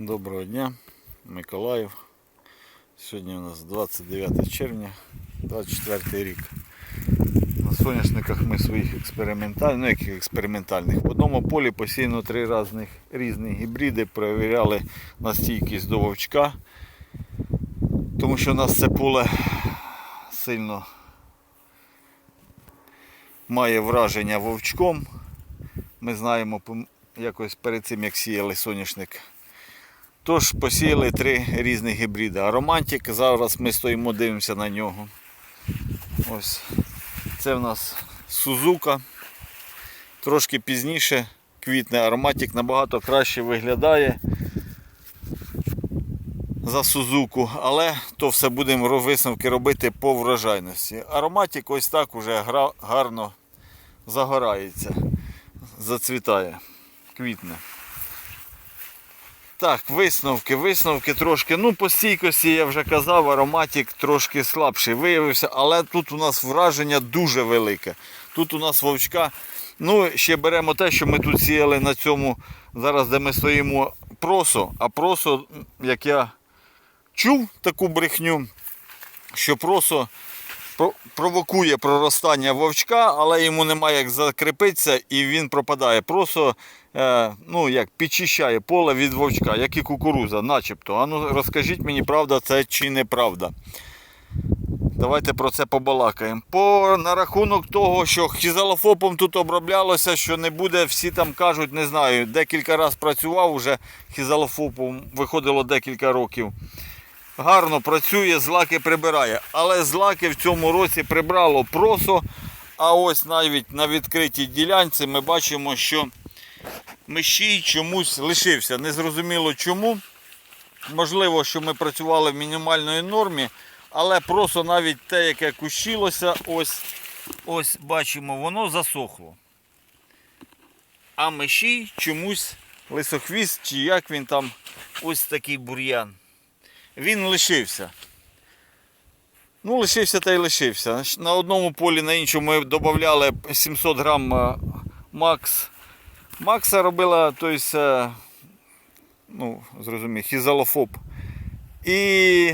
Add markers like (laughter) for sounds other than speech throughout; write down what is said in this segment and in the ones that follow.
Доброго дня, Миколаїв. Сьогодні у нас 29 червня, 24 рік. На соняшниках ми своїх експериментальних, ну яких експериментальних. В одному полі посіяно три різних, різні гібриди, перевіряли на стійкість до вовчка. Тому що у нас це поле сильно має враження вовчком. Ми знаємо якось перед цим, як сіяли соняшник. Тож посіяли три різні гібриди. А романтик, зараз ми стоїмо, дивимося на нього. Ось. Це в нас Сузука. Трошки пізніше квітне ароматик набагато краще виглядає за Сузуку, але то все будемо висновки робити по врожайності. Ароматик ось так уже гарно загорається, зацвітає, квітне. Так, висновки, висновки трошки. Ну, по стійкості я вже казав, ароматик трошки слабший виявився, але тут у нас враження дуже велике. Тут у нас вовчка. Ну, ще беремо те, що ми тут сіяли на цьому, зараз де ми стоїмо, просо. А просо, як я чув таку брехню, що просо про- провокує проростання вовчка, але йому немає як закріпитися і він пропадає. Просто е, ну, як підчищає поле від вовчка, як і кукуруза, начебто. А ну розкажіть мені, правда це чи неправда. Давайте про це побалакаємо. По на рахунок того, що хізалофопом тут оброблялося, що не буде, всі там кажуть, не знаю, декілька разів працював уже хізалофопом, виходило декілька років гарно працює, злаки прибирає. Але злаки в цьому році прибрало просо. А ось навіть на відкритій ділянці ми бачимо, що мещій чомусь лишився. Незрозуміло чому. Можливо, що ми працювали в мінімальної нормі, але просто навіть те, яке кущилося, ось, ось бачимо, воно засохло. А мещій чомусь лисохвіст, чи як він там, ось такий бур'ян він лишився. Ну, лишився та й лишився. На одному полі, на іншому ми додавали 700 грам е, Макс. Макса робила, тобто, ну, зрозумів, хізалофоб. І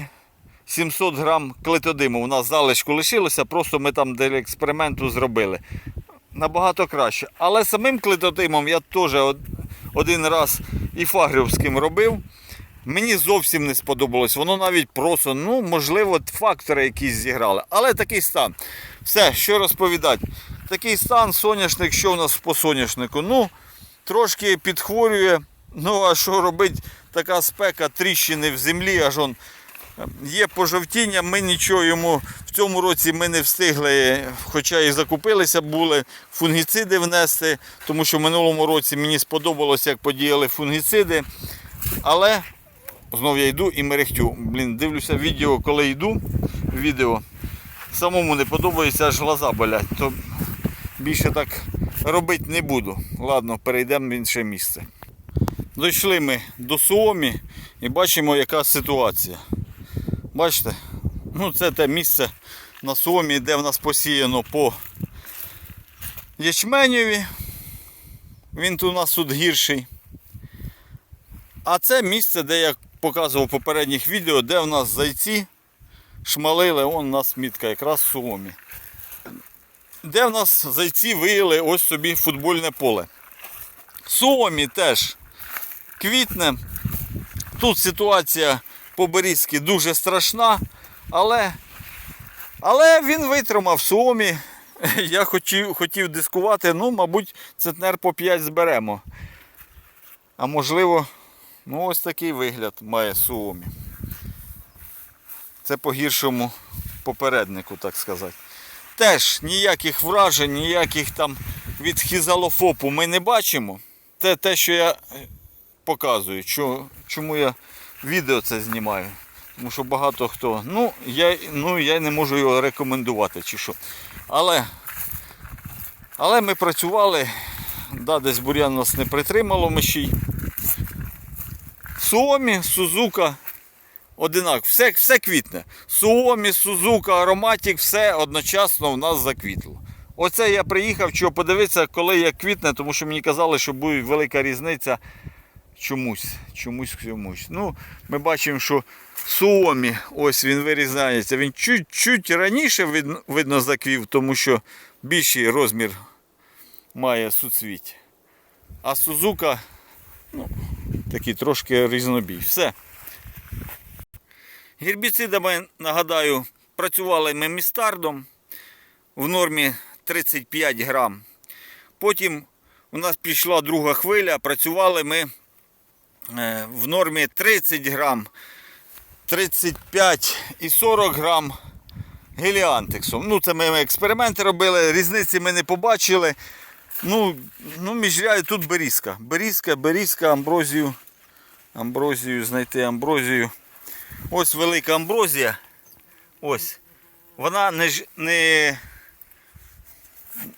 700 грам клетодиму. У нас залишку лишилося, просто ми там для експерименту зробили. Набагато краще. Але самим клетодимом я теж один раз і фагрівським робив. Мені зовсім не сподобалось. Воно навіть просто, ну, можливо, фактори якісь зіграли. Але такий стан. Все, що розповідати. Такий стан, соняшник, що у нас по соняшнику? Ну, трошки підхворює. Ну, а що робить така спека, тріщини в землі, аж он є пожовтіння, ми нічого йому в цьому році ми не встигли, хоча і закупилися були фунгіциди внести, тому що в минулому році мені сподобалося, як подіяли фунгіциди. Але Знов я йду і мерехтю. Блін, дивлюся відео, коли йду. Відео. Самому не подобається, аж глаза болять. То більше так робити не буду. Ладно, перейдемо в інше місце. Дійшли ми до Суомі і бачимо, яка ситуація. Бачите? Ну, це те місце на Суомі, де в нас посіяно по ячменеві. Він тут у нас тут гірший. А це місце, де я показував в попередніх відео, де в нас зайці шмалили, вон у нас мітка якраз в Суомі. Де в нас зайці виїли ось собі футбольне поле. Суомі теж квітне. Тут ситуація по Берізки дуже страшна, але, але він витримав Суомі. (laughs) Я хотів, хотів дискувати, ну, мабуть, центнер по 5 зберемо. А можливо, Ну, ось такий вигляд має Суомі. Це по гіршому попереднику, так сказати. Теж ніяких вражень, ніяких там від хізалофопу ми не бачимо. Це те, що я е, показую. Чому я відео це знімаю. Тому що багато хто. Ну, я, ну, я не можу його рекомендувати чи що. Але, але ми працювали, да, десь бур'ян нас не притримало мишій. Суомі, Сузука, одинак, все, все квітне. Суомі, Сузука, Ароматік, все одночасно в нас заквітло. Оце я приїхав, що подивитися, коли як квітне, тому що мені казали, що буде велика різниця чомусь, чомусь, чомусь. Ну, ми бачимо, що Суомі, ось він вирізається. Він чуть-чуть раніше видно, заквів, тому що більший розмір має суцвіть. А Сузука, такий трошки різнобій. Все. Гербіцидами, нагадаю, працювали ми містардом в нормі 35 грам. Потім у нас пішла друга хвиля, працювали ми е, в нормі 30 грам, 35 і 40 грам геліантексом. Ну, це ми експерименти робили, різниці ми не побачили. Ну, ну міжряю тут берізка. Берізка, берізка, амброзію. Амброзію, знайти амброзію. Ось велика амброзія. Ось. Вона не, не,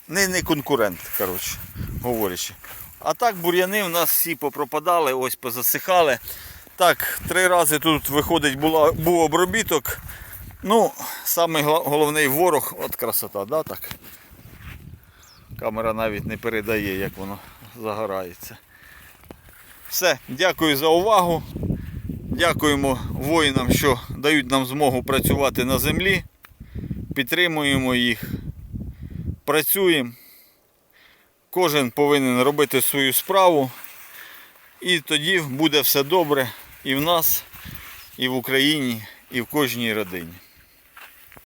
не, не конкурент, коротше, говорячи. А так бур'яни у нас всі попропадали, ось позасихали. Так, три рази тут виходить була, був обробіток. Ну, самий ворог, от красота, да, так? Камера навіть не передає, як воно загорається. Все, дякую за увагу. Дякуємо воїнам, що дають нам змогу працювати на землі. Підтримуємо їх. Працюємо. Кожен повинен робити свою справу. І тоді буде все добре і в нас, і в Україні, і в кожній родині.